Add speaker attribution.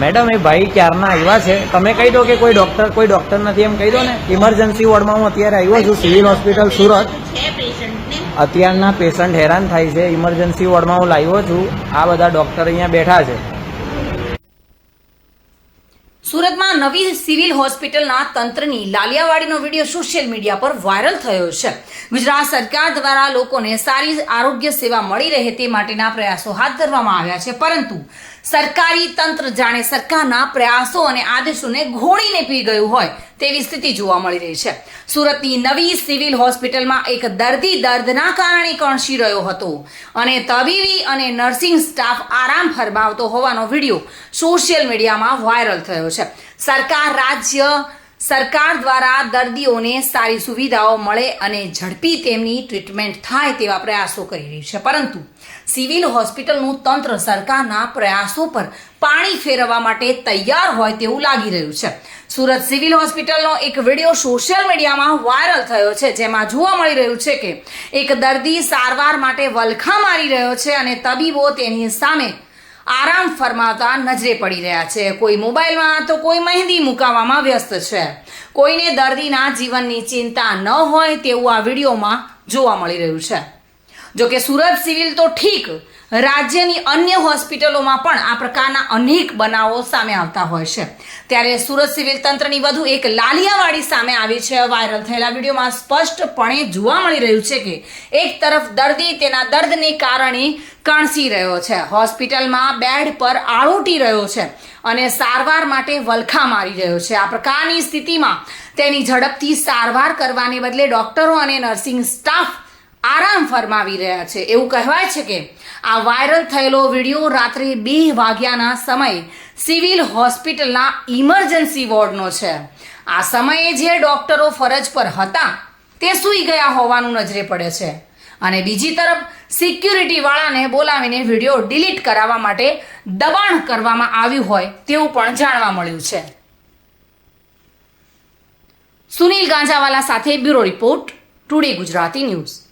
Speaker 1: Madam, એ ભાઈ ક્યારના આવ્યા છે? તમે કહી દો કે કોઈ ડોક્ટર કોઈ ડોક્ટર નથી એમ કહી દો ને? ઇમરજન્સી વોર્ડમાં હું અત્યારે આવ્યો છું સિવિલ હોસ્પિટલ સુરત. અત્યારના પેશન્ટ હેરાન થાય છે. ઇમરજન્સી વોર્ડમાં હું લાવ્યો છું. આ બધા ડોક્ટર અહીંયા બેઠા છે.
Speaker 2: સુરતમાં નવી સિવિલ હોસ્પિટલના તંત્રની લાલિયાવાડીનો વીડિયો સોશિયલ મીડિયા પર વાયરલ થયો છે. ગુજરાત સરકાર દ્વારા લોકોને સારી આરોગ્ય સેવા મળી રહે તે માટેના પ્રયાસો હાથ ધરવામાં આવ્યા છે. પરંતુ સરકારી તંત્ર જાણે સરકારના પ્રયાસો અને આદેશોને ઘોડીને પી ગયું હોય તેવી સ્થિતિ જોવા મળી રહી છે. સુરતની નવી સિવિલ હોસ્પિટલમાં એક દર્દી દર્દના કારણે કણસી રહ્યો હતો અને તબીબી અને નર્સિંગ સ્ટાફ આરામ ફરમાવતો હોવાનો વીડિયો સોશિયલ મીડિયામાં વાયરલ થયો છે. સરકાર રાજ્ય સરકાર દ્વારા દર્દીઓને સારી સુવિધાઓ મળે અને ઝડપી તેમની ટ્રીટમેન્ટ થાય તેવા પ્રયાસો કરી રહી છે. પરંતુ સિવિલ હોસ્પિટલનું તંત્ર સરકારના પ્રયાસો પર પાણી ફેરવવા માટે તૈયાર હોય તેવું લાગી રહ્યું છે. સુરત સિવિલ હોસ્પિટલનો એક વીડિયો સોશિયલ મીડિયામાં વાયરલ થયો છે, જેમાં જોવા મળી રહ્યું છે કે એક દર્દી સારવાર માટે વલખા મારી રહ્યો છે અને તબીબો તેની સામે આરામ ફરમાવતા નજરે પડી રહ્યા છે. કોઈ મોબાઈલમાં તો કોઈ મહેંદી મુકાવવામાં વ્યસ્ત છે. કોઈને દર્દીના જીવનની ચિંતા ન હોય તેવું આ વિડીયોમાં જોવા મળી રહ્યું છે. જો કે સુરત સિવિલ તો ઠીક, રાજ્યની અન્ય હોસ્પિટલોમાં પણ આ પ્રકારના અનેક બનાવો સામે આવતા હોય છે. ત્યારે સુરત સિવિલ તંત્રની વધુ એક લાલિયાવાડી સામે આવી છે. વાયરલ થયેલા વિડીયોમાં સ્પષ્ટપણે જોવા મળી રહ્યું છે કે એક તરફ દર્દી તેના દર્દને કારણે કણસી રહ્યો છે. હોસ્પિટલમાં બેડ પર આળોટી રહ્યો છે અને સારવાર માટે વલખા મારી રહ્યો છે. આ પ્રકારની સ્થિતિમાં તેની ઝડપથી સારવાર કરવાને બદલે ડોક્ટરો અને નર્સિંગ સ્ટાફ આરામ ફરમાવી રહ્યા છે. એવું કહેવાય છે કે આ વાયરલ થયેલો વીડિયો રાત્રે બે વાગ્યાના સમયે સિવિલ હોસ્પિટલના ઇમરજન્સી વોર્ડનો છે. આ સમયે જે ડોક્ટરો ફરજ પર હતા, તે સૂઈ ગયા હોવાનું નજરે પડે છે. અને બીજી તરફ, સિક્યુરિટી વાળાને બોલાવીને વીડિયો ડિલીટ કરાવવા માટે દબાણ કરવામાં આવ્યું હોય તેવું પણ જાણવા મળ્યું છે. સુનિલ ગાંજાવાલા સાથે bureau report, today Gujarati news.